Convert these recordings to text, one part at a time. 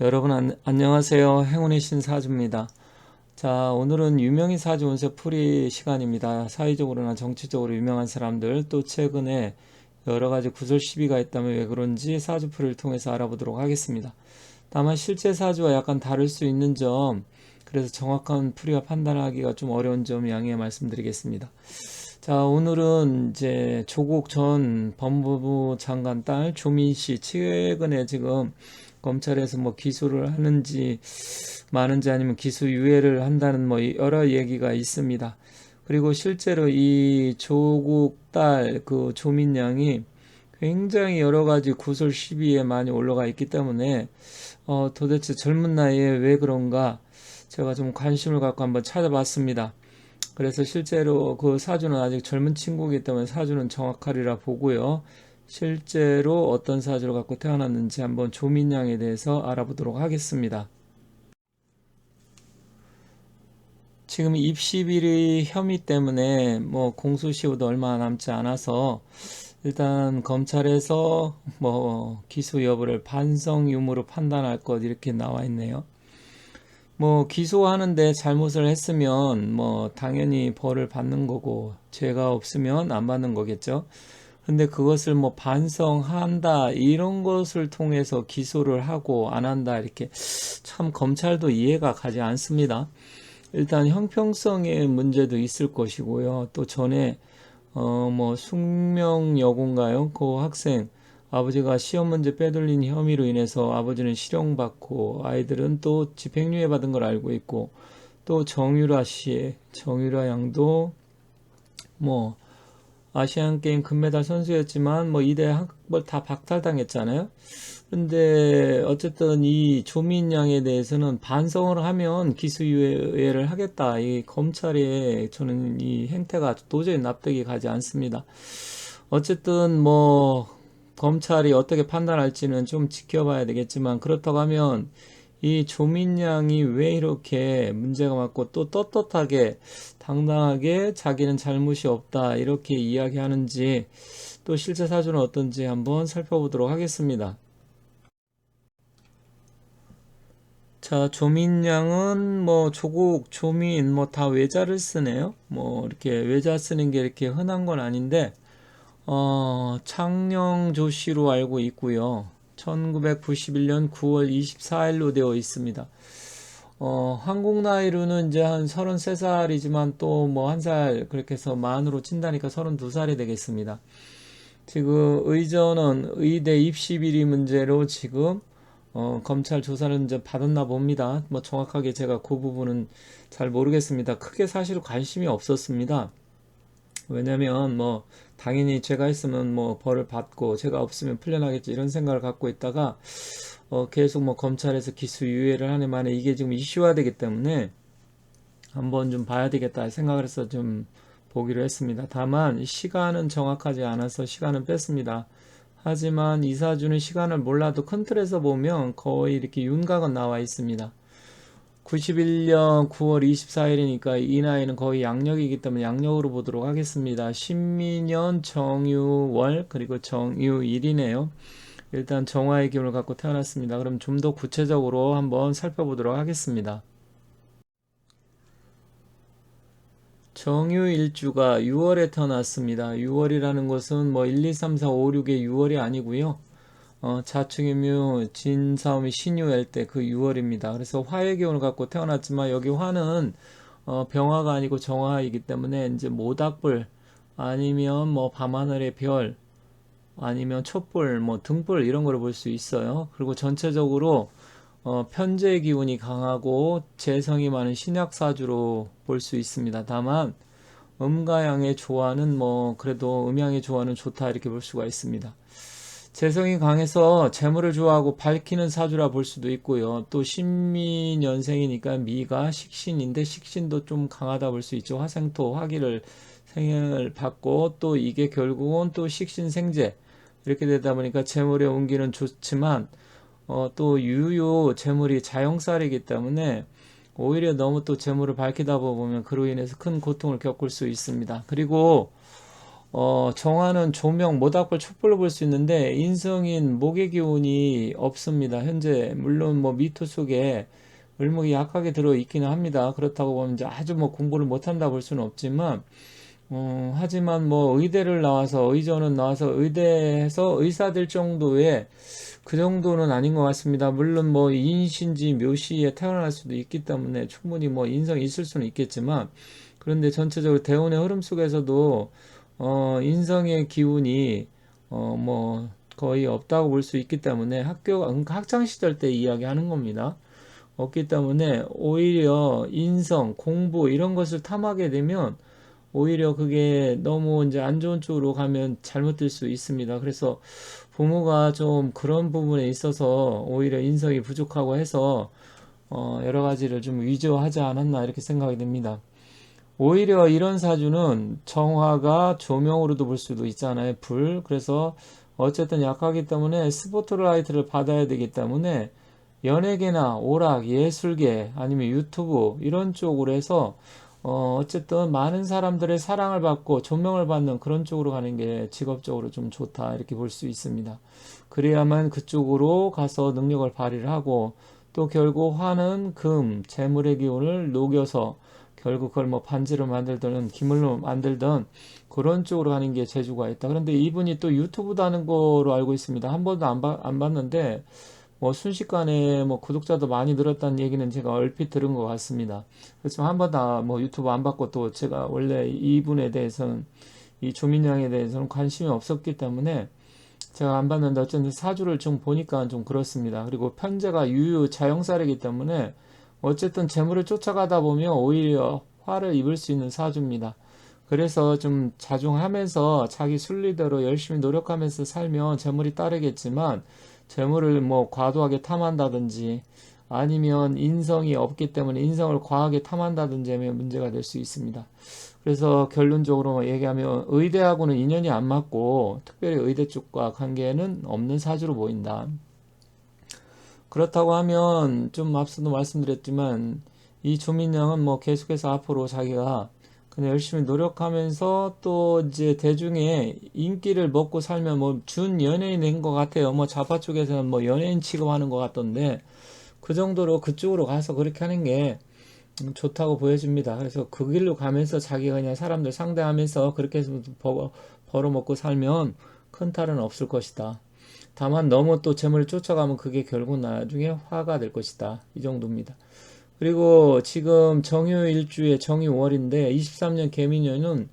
여러분 안, 안녕하세요. 행운의 신 사주입니다. 자, 오늘은 유명인 사주 운세 풀이 시간입니다. 사회적으로나 정치적으로 유명한 사람들 또 최근에 여러 가지 구설 시비가 있다면 왜 그런지 사주 풀이를 통해서 알아보도록 하겠습니다. 다만 실제 사주와 약간 다를 수 있는 점, 그래서 정확한 풀이와 판단하기가 좀 어려운 점 양해 말씀드리겠습니다. 자, 오늘은 이제 조국 전 법무부 장관 딸 조민 씨 최근에 지금 검찰에서 뭐 기소를 하는지 마는지 아니면 기소 유예를 한다는 뭐 여러 얘기가 있습니다. 그리고 실제로 이 조국 딸 그 조민 양이 굉장히 여러 가지 구설 시비에 많이 올라가 있기 때문에 어 도대체 젊은 나이에 왜 그런가 제가 좀 관심을 갖고 한번 찾아봤습니다. 그래서 실제로 그 사주는 아직 젊은 친구이기 때문에 사주는 정확하리라 보고요. 실제로 어떤 사주를 갖고 태어났는지 한번 조민양에 대해서 알아보도록 하겠습니다. 지금 입시비리 혐의 때문에 뭐 공소시효도 얼마 남지 않아서 일단 검찰에서 뭐 기소 여부를 반성 유무로 판단할 것 이렇게 나와 있네요. 뭐 기소하는데 잘못을 했으면 뭐 당연히 벌을 받는 거고 죄가 없으면 안 받는 거겠죠. 근데 그것을 뭐 반성한다 이런 것을 통해서 기소를 하고 안 한다 이렇게 참 검찰도 이해가 가지 않습니다. 일단 형평성의 문제도 있을 것이고요. 또 전에 어 뭐 숙명 여고인가요? 그 학생 아버지가 시험 문제 빼돌린 혐의로 인해서 아버지는 실형받고 아이들은 또 집행유예 받은 걸 알고 있고 또 정유라 씨, 정유라 양도 뭐 아시안 게임 금메달 선수였지만 뭐 이대 학벌 다 박탈당했잖아요. 근데 어쨌든 이 조민 양에 대해서는 반성을 하면 기소유예를 하겠다. 이 검찰의 저는 이 행태가 도저히 납득이 가지 않습니다. 어쨌든 뭐 검찰이 어떻게 판단할지는 좀 지켜봐야 되겠지만 그렇다고 하면 이 조민양이 왜 이렇게 문제가 많고 또 떳떳하게 당당하게 자기는 잘못이 없다 이렇게 이야기하는지 또 실제 사주는 어떤지 한번 살펴보도록 하겠습니다. 자, 조민양은 뭐 조국, 조민 뭐 다 외자를 쓰네요. 뭐 이렇게 외자 쓰는 게 이렇게 흔한 건 아닌데 어, 창녕조 씨로 알고 있고요. 1991년 9월 24일로 되어 있습니다. 어, 한국 나이로는 이제 한 33살이지만 또 뭐 한 살 그렇게 해서 만으로 친다니까 32살이 되겠습니다. 지금 의전은 의대 입시 비리 문제로 지금 어, 검찰 조사를 이제 받았나 봅니다. 뭐 정확하게 제가 그 부분은 잘 모르겠습니다. 크게 사실 관심이 없었습니다. 왜냐면 뭐 당연히 제가 있으면 뭐 벌을 받고 제가 없으면 풀려나겠지 이런 생각을 갖고 있다가 어 계속 뭐 검찰에서 기수 유예를 하는 만에 이게 지금 이슈화되기 때문에 한번 좀 봐야 되겠다 생각을 해서 좀 보기로 했습니다. 다만 시간은 정확하지 않아서 시간은 뺐습니다. 하지만 이사주는 시간을 몰라도 큰 틀에서 보면 거의 이렇게 윤곽은 나와 있습니다. 91년 9월 24일이니까 이 나이는 거의 양력이기 때문에 양력으로 보도록 하겠습니다. 신민년 정유월 그리고 정유일이네요. 일단 정화의 기운을 갖고 태어났습니다. 그럼 좀 더 구체적으로 한번 살펴보도록 하겠습니다. 정유일주가 6월에 태어났습니다. 6월이라는 것은 뭐 1, 2, 3, 4, 5, 6의 6월이 아니고요. 어, 자축이묘 진사오미 신유일 때 그 6월입니다. 그래서 화의 기운을 갖고 태어났지만 여기 화는 어, 병화가 아니고 정화이기 때문에 이제 모닥불 아니면 뭐 밤하늘의 별 아니면 촛불 뭐 등불 이런 거를 볼수 있어요. 그리고 전체적으로 어, 편재 기운이 강하고 재성이 많은 신약사주로 볼 수 있습니다. 다만 음과 양의 조화는 뭐 그래도 음양의 조화는 좋다 이렇게 볼 수가 있습니다. 재성이 강해서 재물을 좋아하고 밝히는 사주라 볼 수도 있고요. 또 신미년생이니까 미가 식신인데 식신도 좀 강하다 볼 수 있죠. 화생토, 화기를 생을 받고 또 이게 결국은 또 식신 생재 이렇게 되다 보니까 재물의 온기는 좋지만 어, 또 유효 재물이 자영살이기 때문에 오히려 너무 또 재물을 밝히다 보면 그로 인해서 큰 고통을 겪을 수 있습니다. 그리고 어, 정화는 조명, 모닥불, 촛불로 볼 수 있는데 인성인 목의 기운이 없습니다. 현재 물론 뭐 미토 속에 을목이 약하게 들어 있기는 합니다. 그렇다고 보면 이제 아주 뭐 공부를 못한다 볼 수는 없지만 어, 하지만 뭐 의대를 나와서 의전은 나와서 의대에서 의사 될 정도의 그 정도는 아닌 것 같습니다. 물론 뭐 인신지 묘시에 태어날 수도 있기 때문에 충분히 뭐 인성이 있을 수는 있겠지만 그런데 전체적으로 대운의 흐름 속에서도 어, 인성의 기운이 어, 뭐 거의 없다고 볼 수 있기 때문에 학교 그러니까 학창 시절 때 이야기하는 겁니다. 없기 때문에 오히려 인성, 공부 이런 것을 탐하게 되면 오히려 그게 너무 이제 안 좋은 쪽으로 가면 잘못될 수 있습니다. 그래서 부모가 좀 그런 부분에 있어서 오히려 인성이 부족하고 해서 어, 여러 가지를 좀 위조하지 않았나 이렇게 생각이 됩니다. 오히려 이런 사주는 정화가 조명으로도 볼 수도 있잖아요. 불. 그래서 어쨌든 약하기 때문에 스포트라이트를 받아야 되기 때문에 연예계나 오락, 예술계 아니면 유튜브 이런 쪽으로 해서 어, 어쨌든 많은 사람들의 사랑을 받고 조명을 받는 그런 쪽으로 가는 게 직업적으로 좀 좋다 이렇게 볼 수 있습니다. 그래야만 그쪽으로 가서 능력을 발휘를 하고 또 결국 화는 금, 재물의 기운을 녹여서 결국 그걸 뭐 반지로 만들든 기물로 만들든 그런 쪽으로 가는 게 재주가 있다. 그런데 이분이 또 유튜브도 하는 거로 알고 있습니다. 한 번도 안, 봐, 안 봤는데 뭐 순식간에 뭐 구독자도 많이 늘었다는 얘기는 제가 얼핏 들은 것 같습니다. 그렇지만 한 번도 뭐 유튜브 안 봤고 또 제가 원래 이분에 대해서는 이 조민영에 대해서는 관심이 없었기 때문에 제가 안 봤는데 어쨌든 사주를 좀 보니까 좀 그렇습니다. 그리고 편제가 유유 자영살이기 때문에 어쨌든 재물을 쫓아가다 보면 오히려 화를 입을 수 있는 사주입니다. 그래서 좀 자중하면서 자기 순리대로 열심히 노력하면서 살면 재물이 따르겠지만 재물을 뭐 과도하게 탐한다든지 아니면 인성이 없기 때문에 인성을 과하게 탐한다든지 하면 문제가 될 수 있습니다. 그래서 결론적으로 얘기하면 의대하고는 인연이 안 맞고 특별히 의대 쪽과 관계는 없는 사주로 보인다. 그렇다고 하면 좀 앞서도 말씀드렸지만 이 조민영은 뭐 계속해서 앞으로 자기가 그냥 열심히 노력하면서 또 이제 대중의 인기를 먹고 살면 뭐 준 연예인인 것 같아요. 뭐 좌파 쪽에서는 뭐 연예인 취급하는 것 같던데 그 정도로 그쪽으로 가서 그렇게 하는 게 좋다고 보여집니다. 그래서 그 길로 가면서 자기가 그냥 사람들 상대하면서 그렇게 해서 벌어, 벌어먹고 살면 큰 탈은 없을 것이다. 다만 너무 또 재물을 쫓아가면 그게 결국 나중에 화가 될 것이다. 이 정도입니다. 그리고 지금 정유 일주의 정유 월인데 23년 개미년은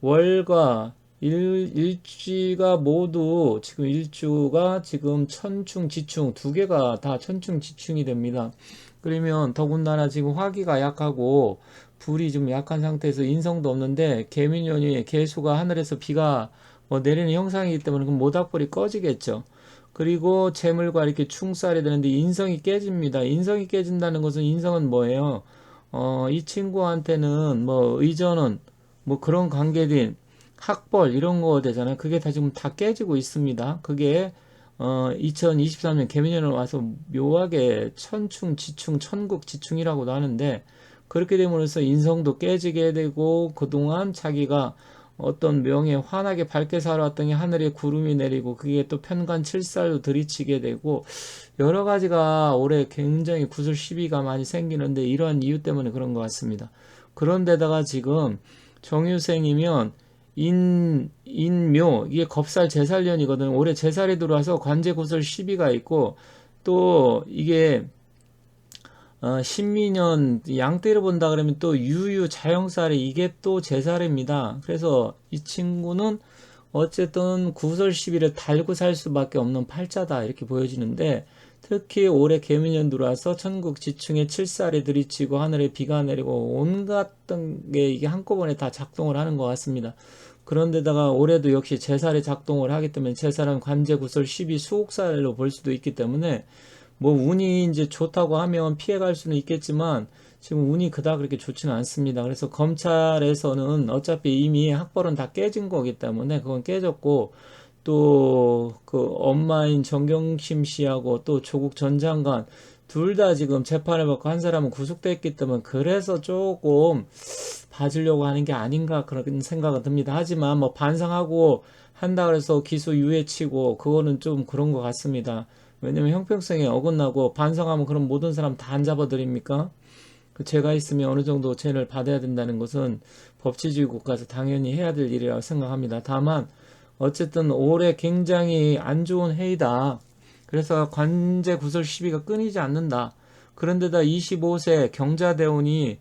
월과 일, 일주가 모두 지금 일주가 지금 천충 지충 두 개가 다 천충 지충이 됩니다. 그러면 더군다나 지금 화기가 약하고 불이 좀 약한 상태에서 인성도 없는데 개미년이 개수가 하늘에서 비가 뭐 내리는 형상이기 때문에 그 모닥불이 꺼지겠죠. 그리고 재물과 이렇게 충살이 되는데 인성이 깨집니다. 인성이 깨진다는 것은 인성은 뭐예요? 어, 이 친구한테는 뭐 의전은 뭐 그런 관계된 학벌 이런 거 되잖아요. 그게 다 지금 다 깨지고 있습니다. 그게 어, 2023년 개미년을 와서 묘하게 천충, 지충, 천국, 지충이라고도 하는데 그렇게 됨으로써 인성도 깨지게 되고 그동안 자기가 어떤 명예 환하게 밝게 살아왔더니 하늘에 구름이 내리고 그게 또 편관 칠살로 들이치게 되고 여러 가지가 올해 굉장히 구슬 시비가 많이 생기는데 이러한 이유 때문에 그런 것 같습니다. 그런데다가 지금 정유생이면 인, 인묘, 이게 겁살 제살년이거든. 올해 제살이 들어와서 관제구슬 시비가 있고, 또 이게 어, 신민년 양떼를 본다 그러면 또 유유 자영살이 이게 또 제살입니다. 그래서 이 친구는 어쨌든 구설 시비를 달고 살 수밖에 없는 팔자다 이렇게 보여지는데 특히 올해 개미년 들어와서 천국 지층에 칠살이 들이치고 하늘에 비가 내리고 온갖 게 이게 한꺼번에 다 작동을 하는 것 같습니다. 그런데다가 올해도 역시 제살이 작동을 하기 때문에 제살은 관제구설 12 수옥살로 볼 수도 있기 때문에 뭐 운이 이제 좋다고 하면 피해갈 수는 있겠지만 지금 운이 그닥 그렇게 좋지는 않습니다. 그래서 검찰에서는 어차피 이미 학벌은 다 깨진 거기 때문에 그건 깨졌고 또 그 엄마인 정경심 씨하고 또 조국 전 장관 둘 다 지금 재판을 받고 한 사람은 구속됐기 때문에 그래서 조금 봐주려고 하는 게 아닌가 그런 생각은 듭니다. 하지만 뭐 반성하고 한다 그래서 기소 유예치고 그거는 좀 그런 것 같습니다. 왜냐면 형평성에 어긋나고 반성하면 그럼 모든 사람 다 안 잡아드립니까? 그 죄가 있으면 어느 정도 죄를 받아야 된다는 것은 법치주의 국가에서 당연히 해야 될 일이라고 생각합니다. 다만 어쨌든 올해 굉장히 안 좋은 해이다. 그래서 관제 구설 시비가 끊이지 않는다. 그런데다 25세 경자대운이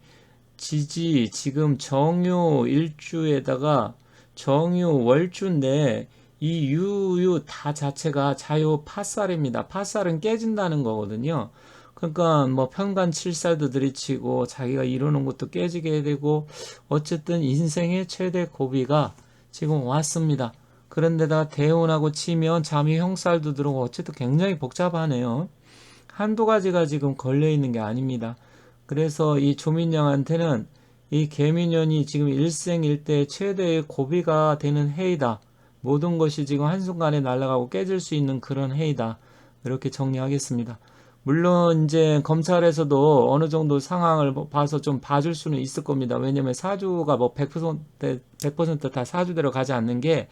지지 지금 정유 일주에다가 정유 월주인데 이 유유 다 자체가 자유 파살입니다. 파살은 깨진다는 거거든요. 그러니까 뭐 편관 칠살도 들이치고 자기가 이루는 것도 깨지게 되고 어쨌든 인생의 최대 고비가 지금 왔습니다. 그런데다가 대운하고 치면 잠이 형살도 들어오고 어쨌든 굉장히 복잡하네요. 한두 가지가 지금 걸려 있는 게 아닙니다. 그래서 이 조민영한테는 이 개미년이 지금 일생일대 최대의 고비가 되는 해이다. 모든 것이 지금 한순간에 날아가고 깨질 수 있는 그런 해이다. 이렇게 정리하겠습니다. 물론 이제 검찰에서도 어느 정도 상황을 봐서 좀 봐줄 수는 있을 겁니다. 왜냐면 사주가 뭐 100%, 100%다 사주대로 가지 않는 게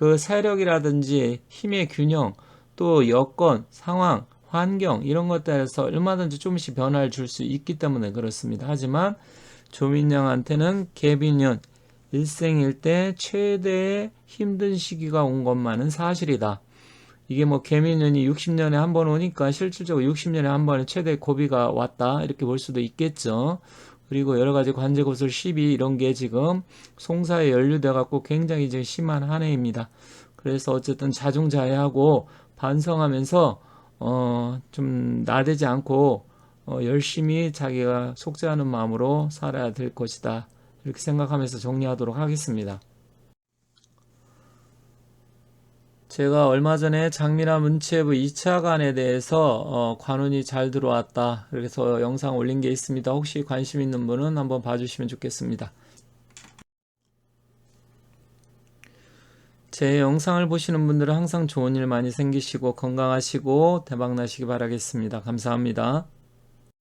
그 세력이라든지 힘의 균형 또 여건, 상황, 환경 이런 것들에서 얼마든지 조금씩 변화를 줄 수 있기 때문에 그렇습니다. 하지만 조민영한테는 개비년 일생일대 최대의 힘든 시기가 온 것만은 사실이다. 이게 뭐 개미년이 60년에 한 번 오니까 실질적으로 60년에 한 번에 최대 고비가 왔다 이렇게 볼 수도 있겠죠. 그리고 여러 가지 관제고술 시비 이런 게 지금 송사에 연루돼 갖고 굉장히 이제 심한 한 해입니다. 그래서 어쨌든 자중자애하고 반성하면서 어 좀 나대지 않고 어 열심히 자기가 속죄하는 마음으로 살아야 될 것이다. 이렇게 생각하면서 정리하도록 하겠습니다. 제가 얼마 전에 장미라 문체부 2차관에 대해서 어, 관운이 잘 들어왔다. 그래서 영상 올린 게 있습니다. 혹시 관심 있는 분은 한번 봐주시면 좋겠습니다. 제 영상을 보시는 분들은 항상 좋은 일 많이 생기시고 건강하시고 대박 나시기 바라겠습니다. 감사합니다.